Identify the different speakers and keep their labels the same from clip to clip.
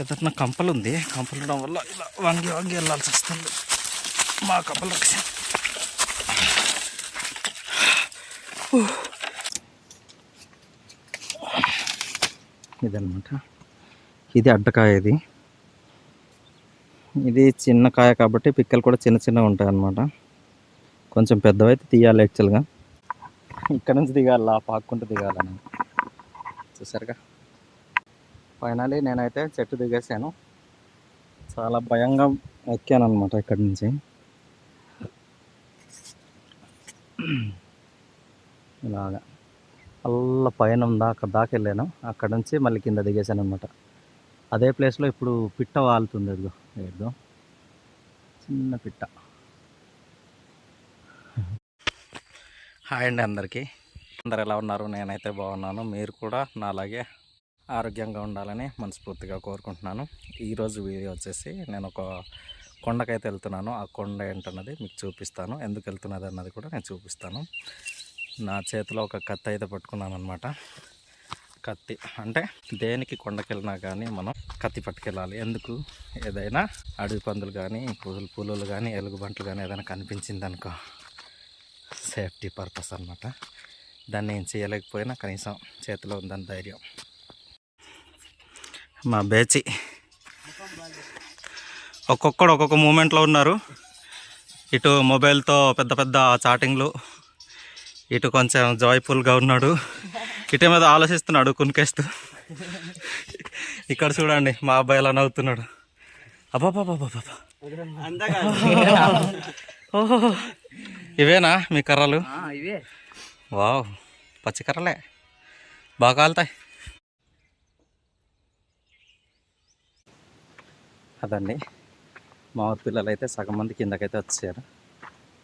Speaker 1: ఎదుటిన కంపలు ఉంది కంపలు ఉండడం వల్ల ఇలా వంగి వంగి వెళ్ళాల్సి వస్తుంది. మా కంపలు రక్ష. ఇదనమాట ఇది అడ్డకాయ ఇది. ఇది చిన్న కాయ కాబట్టి పిక్కలు కూడా చిన్న చిన్నగా ఉంటాయి అన్నమాట కొంచెం పెద్దవైతే తీయాలి యాక్చువల్గా ఇక్కడ నుంచి దిగాల పాక్కుంటూ దిగాలని చూసారుగా? ఫైనలీ నేనైతే చెట్టు దిగేసాను చాలా భయంగా ఎక్కాను అనమాట ఇక్కడి నుంచి. ఇలాగా అల్ల పైన ఉందా అక్కడ దాకా వెళ్ళాను. అక్కడ నుంచి మళ్ళీ కింద దిగేసాను అనమాట అదే ప్లేస్లో ఇప్పుడు పిట్ట వాలుతుంది ఎదుగు ఎదుగు చిన్న పిట్ట. హాయ్ అండి అందరికీ. అందరు ఎలా ఉన్నారు? నేనైతే బాగున్నాను. మీరు కూడా? నాలాగే ఆరోగ్యంగా ఉండాలని మనస్ఫూర్తిగా కోరుకుంటున్నాను. ఈరోజు వీడియో వచ్చేసి నేను ఒక కొండకైతే వెళ్తున్నాను. ఆ కొండ ఏంటన్నది మీకు చూపిస్తాను. ఎందుకు వెళ్తున్నది అన్నది కూడా నేను చూపిస్తాను. నా చేతిలో ఒక కత్తి అయితే పట్టుకున్నాను అనమాట కత్తి అంటే దేనికి కొండకెళ్ళినా కానీ మనం కత్తి పట్టుకెళ్ళాలి. ఎందుకు? ఏదైనా అడవి పందులు కానీ పూలు పులులు కానీ ఎలుగుబంట్లు కానీ ఏదైనా కనిపించింది అనుకో సేఫ్టీ పర్పస్ అనమాట దాన్ని ఏం చేయలేకపోయినా కనీసం చేతిలో ఉందని ధైర్యం. మా బేచి. ఒక్కొక్కడు ఒక్కొక్క మూమెంట్లో ఉన్నారు. ఇటు మొబైల్తో పెద్ద పెద్ద చాటింగ్లు. ఇటు కొంచెం జాయ్ఫుల్గా ఉన్నాడు. ఇటు మీద ఆలోచిస్తున్నాడు కునికేస్తూ. ఇక్కడ చూడండి మా అబ్బాయి ఎలా నవ్వుతున్నాడు. అబ్బాబాబాబాబా ఓహో. ఇవేనా మీ కర్రలు?
Speaker 2: ఇవే.
Speaker 1: వావ్ పచ్చి కర్రలే. బాగా కాలుతాయి. అదండి. మా ఊరి పిల్లలు అయితే సగం మంది కిందకైతే వచ్చారు.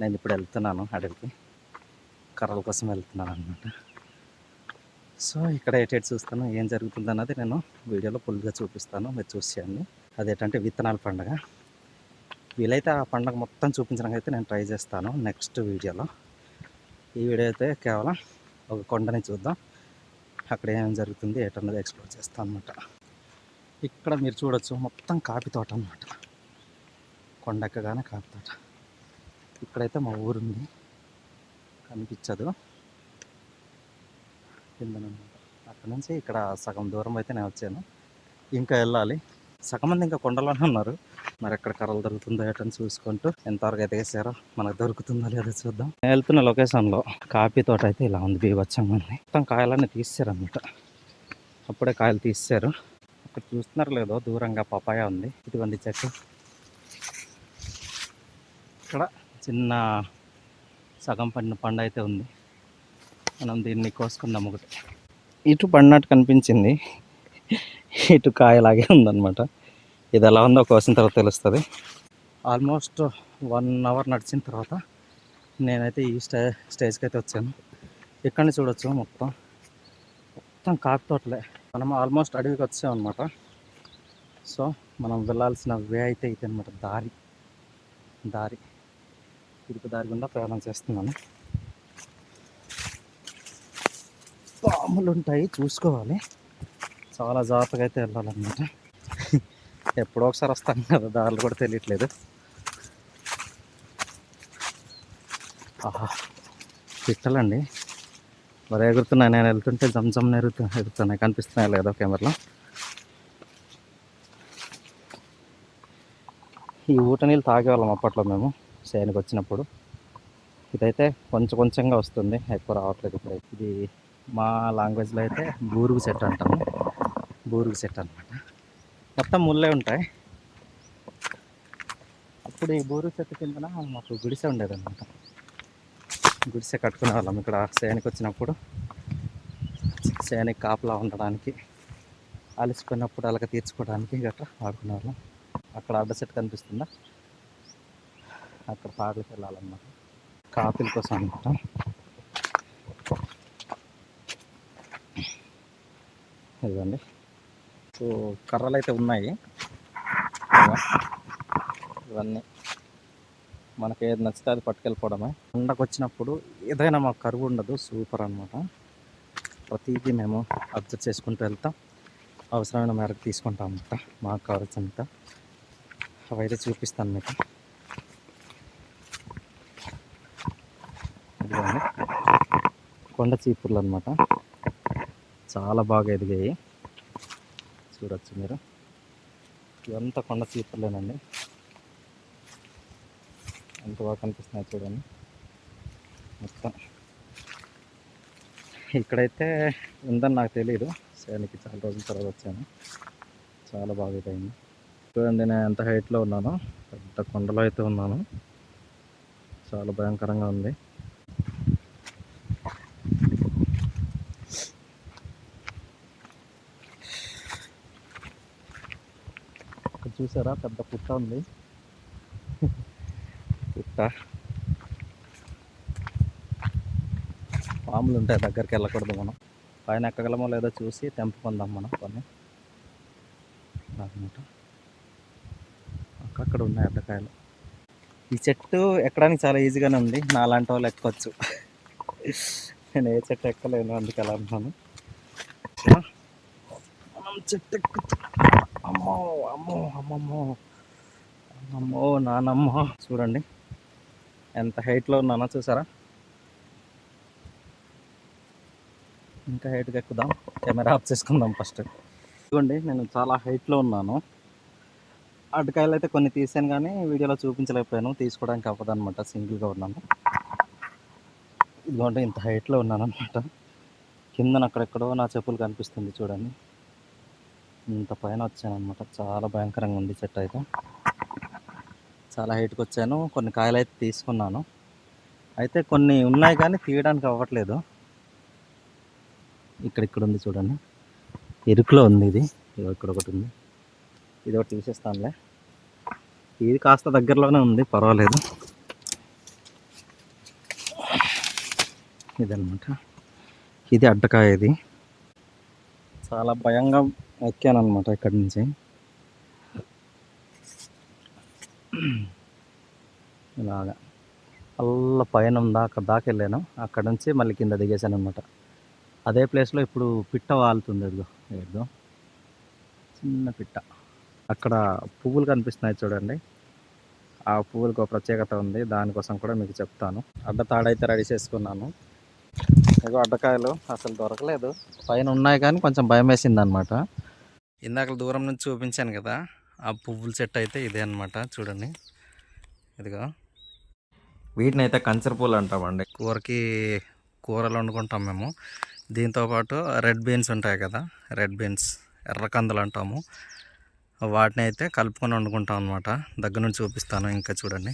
Speaker 1: నేను ఇప్పుడు వెళ్తున్నాను అడవికి. కర్రల కోసం వెళ్తున్నాను అనమాట సో ఇక్కడ ఎటేట్ చూస్తాను ఏం జరుగుతుంది అన్నది నేను వీడియోలో ఫుల్గా చూపిస్తాను మీరు చూసేయండి అదేంటంటే విత్తనాల పండుగ. వీలైతే ఆ పండుగ మొత్తం చూపించడానికి అయితే నేను ట్రై చేస్తాను నెక్స్ట్ వీడియోలో. ఈ వీడియో అయితే కేవలం ఒక కొండని చూద్దాం. అక్కడ ఏం జరుగుతుంది ఏటన్నది ఎక్స్ప్లోర్ చేస్తాను అనమాట ఇక్కడ మీరు చూడొచ్చు మొత్తం కాఫీ తోట అనమాట కొండక్కగానే కాఫీ తోట. ఇక్కడైతే మా ఊరుంది. కనిపించదు. కిందనమాట. అక్కడ నుంచి ఇక్కడ సగం దూరం అయితే నేను వచ్చాను. ఇంకా వెళ్ళాలి. సగం మంది ఇంకా కొండలోనే ఉన్నారు. మరి ఎక్కడ కర్రలు దొరుకుతుందో ఏటని చూసుకుంటూ ఎంతవరకు అయితే వేసారో మనకు దొరుకుతుందో లేదో చూద్దాం. నేను వెళ్తున్న లొకేషన్లో కాఫీ తోట అయితే ఇలా ఉంది బీభత్సంగా ఉంది. మొత్తం కాయలన్నీ తీసారు అప్పుడే కాయలు తీసారు ఇక్కడ చూస్తున్నారు లేదో దూరంగా పపాయ ఉంది. ఇటువంటి చెట్టు. ఇక్కడ చిన్న సగం పండిన పండు అయితే ఉంది. మనం దీన్ని కోసుకుందాం ఒకటి. ఇటు పడినట్టు కనిపించింది. ఇటు కాయలాగే ఉందన్నమాట. ఇది ఎలా ఉందో కోసిన తర్వాత తెలుస్తుంది. ఆల్మోస్ట్ వన్ అవర్ నడిచిన తర్వాత నేనైతే ఈ స్టే స్టేజ్కి అయితే వచ్చాను. ఇక్కడిని చూడొచ్చు మొత్తం. మొత్తం కాకు తోటలే. మనం ఆల్మోస్ట్ అడవికి వచ్చామన్నమాట. అనమాట సో మనం వెళ్ళాల్సిన వే అయితే ఇది అనమాట దారి. దారి. ఇరుకు దారి గుండా ప్రయాణం చేస్తున్నాను. పాములు ఉంటాయి చూసుకోవాలి. చాలా జాగ్రత్తగా అయితే వెళ్ళాలన్నమాట. ఎప్పుడో ఒకసారి వస్తాను కదా దారులు కూడా తెలియట్లేదు. ఆహా పిట్టలండి మరి ఎగురుతున్నాయి నేను వెళ్తుంటే జమ్ జమ్ ఎగురుతు ఎగురుతున్నాయి కనిపిస్తున్నాయి లేదో కెమెరాలో. ఈ ఊట నీళ్ళు తాగేవాళ్ళం అప్పట్లో మేము చేయనికి వచ్చినప్పుడు. ఇదైతే కొంచెం కొంచెంగా వస్తుంది ఎక్కువ రావట్లేదు ఇప్పుడు. ఇది మా లాంగ్వేజ్లో అయితే బూరుగు చెట్టు అంటాము. బూరుగు చెట్టు అనమాట మొత్తం ముళ్ళే ఉంటాయి. అప్పుడు ఈ బూరుగు చెట్టు కిందన మాకు గుడిసె ఉండేదన్నమాట. గుడిసె కట్టుకునే వాళ్ళం ఇక్కడ సేనికి వచ్చినప్పుడు. సేనికి కాపలా ఉండడానికి అలసిపోయినప్పుడు అలాగ తీర్చుకోవడానికి గట్రా ఆడుకునే వాళ్ళం అక్కడ అడ్డ చెట్టు కనిపిస్తుందా? అక్కడ పాటలకు వెళ్ళాలన్నమాట. కాపీల కోసం అనమాట ఇదండి సో కర్రలు అయితే ఉన్నాయి ఇవన్నీ. మనకి ఏది నచ్చితే అది పట్టుకెళ్ళిపోవడమే. కొండకు వచ్చినప్పుడు ఏదైనా మాకు కరువు ఉండదు సూపర్ అనమాట ప్రతిదీ మేము అబ్జర్వ్ చేసుకుంటూ వెళ్తాం. అవసరమైన మేరకు తీసుకుంటాం అన్నమాట మాకు కావాల్సినంత. అవైతే చూపిస్తాను మీకు. కొండ చీపుర్లు అనమాట చాలా బాగా ఎదిగాయి. చూడొచ్చు మీరు. ఇవంతా కొండ చీపుర్లేనండి. ఎంత బాగా కనిపిస్తున్నాయి చూడండి. మొత్తం. ఇక్కడైతే ఉందని నాకు తెలియదు సేనికి చాలా రోజుల తర్వాత వచ్చాను. చాలా బాగా ఇదైంది. చూడండి నేను ఎంత హైట్లో ఉన్నానో పెద్ద కొండలో అయితే ఉన్నాను. చాలా భయంకరంగా ఉంది. చూసారా? పెద్ద పుట్ట ఉంది. పుట్ట పాములు ఉంటాయి దగ్గరికి వెళ్ళకూడదు మనం. పైన ఎక్కగలమో లేదో చూసి తెంపుకుందాం మనం కొన్ని. అనమాట అక్కడ ఉన్నాయి అడ్డకాయలు ఈ చెట్టు ఎక్కడానికి చాలా ఈజీగానే ఉంది. నాలాంటి వాళ్ళు ఎక్కొచ్చు. నేను ఏ చెట్టు ఎక్కలేను అందుకు ఎలా అంటున్నాను. మనం చెట్టు ఎక్కుతూ అమ్మో అమ్మో అమ్మమ్మో. అమ్మమ్మో నానమ్మో. చూడండి. ఎంత హైట్లో ఉన్నానో చూసారా? ఇంకా హైట్కి ఎక్కుదాం. కెమెరా ఆఫ్ చేసుకుందాం ఫస్ట్. ఇదిగోండి నేను చాలా హైట్లో ఉన్నాను. అటుకాయలు అయితే కొన్ని తీసాను కానీ వీడియోలో చూపించలేకపోయాను. తీసుకోవడానికి అవ్వదు అనమాట సింగిల్గా ఉన్నాను. ఇదిగోండి ఇంత హైట్లో ఉన్నాను అనమాట కిందన అక్కడెక్కడో నా చెప్పులు కనిపిస్తుంది చూడండి. ఇంత పైన వచ్చాను అనమాట చాలా భయంకరంగా ఉంది చెట్టు అయితే. చాలా హైట్కి వచ్చాను కొన్ని కాయలు అయితే తీసుకున్నాను. అయితే కొన్ని ఉన్నాయి కానీ తీయడానికి అవ్వట్లేదు. ఇక్కడ ఇక్కడ ఉంది చూడండి. ఎరుకులో ఉంది ఇది. ఇక్కడ ఒకటి ఉంది. ఇది ఒకటి తీసేస్తానులే. ఇది కాస్త దగ్గరలోనే ఉంది. పర్వాలేదు. ఇదనమాట ఇది అడ్డకాయ ఇది. చాలా భయంగా ఎక్కాను అనమాట ఇక్కడి నుంచి. ఇలాగా. అల్ల పైన ఉందా అక్కడ దాకా వెళ్ళాను అక్కడ నుంచి మళ్ళీ కింద దిగేశాను అనమాట అదే ప్లేస్లో ఇప్పుడు పిట్ట వాలుతుంది ఎదుగో ఎదుగో చిన్న పిట్ట. అక్కడ పువ్వులు కనిపిస్తున్నాయి చూడండి. ఆ పువ్వులకు ఒక ప్రత్యేకత ఉంది. దానికోసం కూడా మీకు చెప్తాను. అడ్డ తాడైతే రెడీ చేసుకున్నాను. ఇగో అడ్డకాయలు అసలు దొరకలేదు. పైన ఉన్నాయి కానీ కొంచెం భయం వేసింది అనమాట ఇందాక దూరం నుంచి చూపించాను కదా. ఆ పువ్వుల చెట్టు అయితే ఇదే అనమాట చూడండి. ఇదిగో. వీటిని అయితే కంచర పూలు అంటామండి. కూరకి కూరలు వండుకుంటాం మేము. దీంతోపాటు రెడ్ బీన్స్ ఉంటాయి కదా రెడ్ బీన్స్ ఎర్రకందులు అంటాము. వాటిని అయితే కలుపుకొని వండుకుంటాం అనమాట దగ్గర నుంచి చూపిస్తాను ఇంకా చూడండి.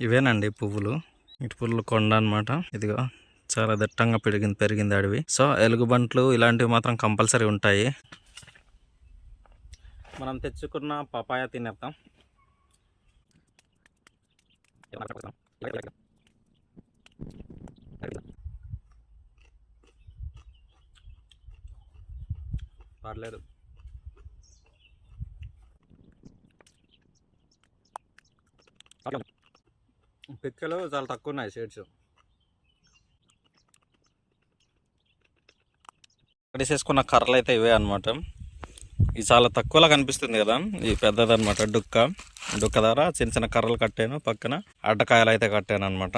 Speaker 1: ఇవేనండి పువ్వులు. ఇటు పువ్వులు కొండ అనమాట ఇదిగో చాలా దట్టంగా పెరిగింది పెరిగింది అడవి. సో ఎలుగుబంట్లు ఇలాంటివి మాత్రం కంపల్సరీ ఉంటాయి. మనం తెచ్చుకున్న పపాయ తినేద్దాం. పర్లేదు. పిక్కలు చాలా తక్కువ ఉన్నాయి షేడ్స్. కడిసేసుకున్న కర్రలు అయితే ఇవే అనమాట ఇది చాలా తక్కువలా కనిపిస్తుంది కదా. ఇది పెద్దదన్నమాట డుక్క. డుక్క ద్వారా చిన్న చిన్న కర్రలు కట్టాను పక్కన. అడ్డకాయలు అయితే కట్టాను అనమాట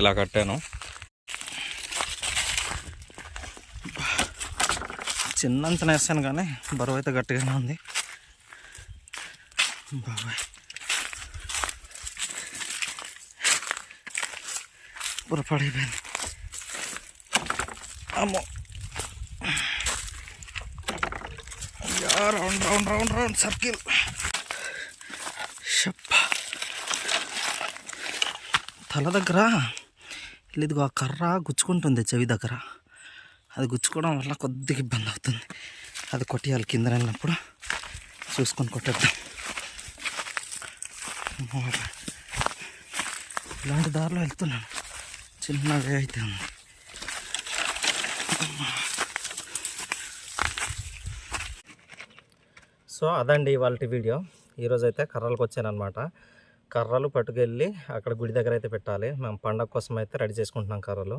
Speaker 1: ఇలా కట్టాను. చిన్నంత వేస్తాను కానీ బరువు అయితే గట్టిగానే ఉంది. బాబాయ్. పొరపాడైపోయింది అమ్మో. Round round round round circle షప్ప. తల దగ్గర ఇదిగో ఆ కర్ర గుచ్చుకుంటుంది చెవి దగ్గర. అది గుచ్చుకోవడం వల్ల కొద్దిగా ఇబ్బంది అవుతుంది. అది కొట్టేయాలి కింద వెళ్ళినప్పుడు. చూసుకొని కొట్టేద్దాం. ఇలాంటి దారిలో వెళ్తున్నాను. చిన్నగా అయితే ఉంది. సో అదండి ఇవాళ వీడియో. ఈరోజు అయితే కర్రలకు వచ్చానమాట కర్రలు పట్టుకెళ్ళి అక్కడ గుడి దగ్గర అయితే పెట్టాలి. మేము పండగ కోసం అయితే రెడీ చేసుకుంటున్నాం కర్రలు.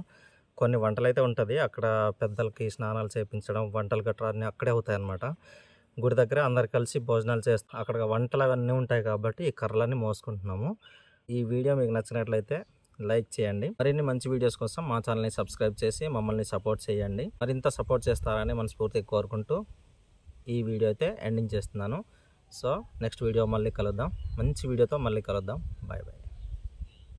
Speaker 1: కొన్ని వంటలు అయితే ఉంటుంది. అక్కడ పెద్దలకి స్నానాలు చేయించడం వంటలు గట్రా అన్నీ అక్కడే అవుతాయి అన్నమాట గుడి దగ్గర అందరు కలిసి భోజనాలు చేస్తాం అక్కడ వంటలు అవన్నీ ఉంటాయి కాబట్టి ఈ కర్రలన్నీ మోసుకుంటున్నాము. ఈ వీడియో మీకు నచ్చినట్లయితే లైక్ చేయండి. మరిన్ని మంచి వీడియోస్ కోసం మా ఛానల్ని సబ్స్క్రైబ్ చేసి మమ్మల్ని సపోర్ట్ చేయండి. మరింత సపోర్ట్ చేస్తారని మనస్ఫూర్తిగా కోరుకుంటూ ఈ వీడియో అయితే ఎండింగ్ చేస్తున్నాను. సో నెక్స్ట్ వీడియో మళ్ళీ కలుద్దాం. మంచి వీడియోతో మళ్ళీ కలుద్దాం. Bye bye.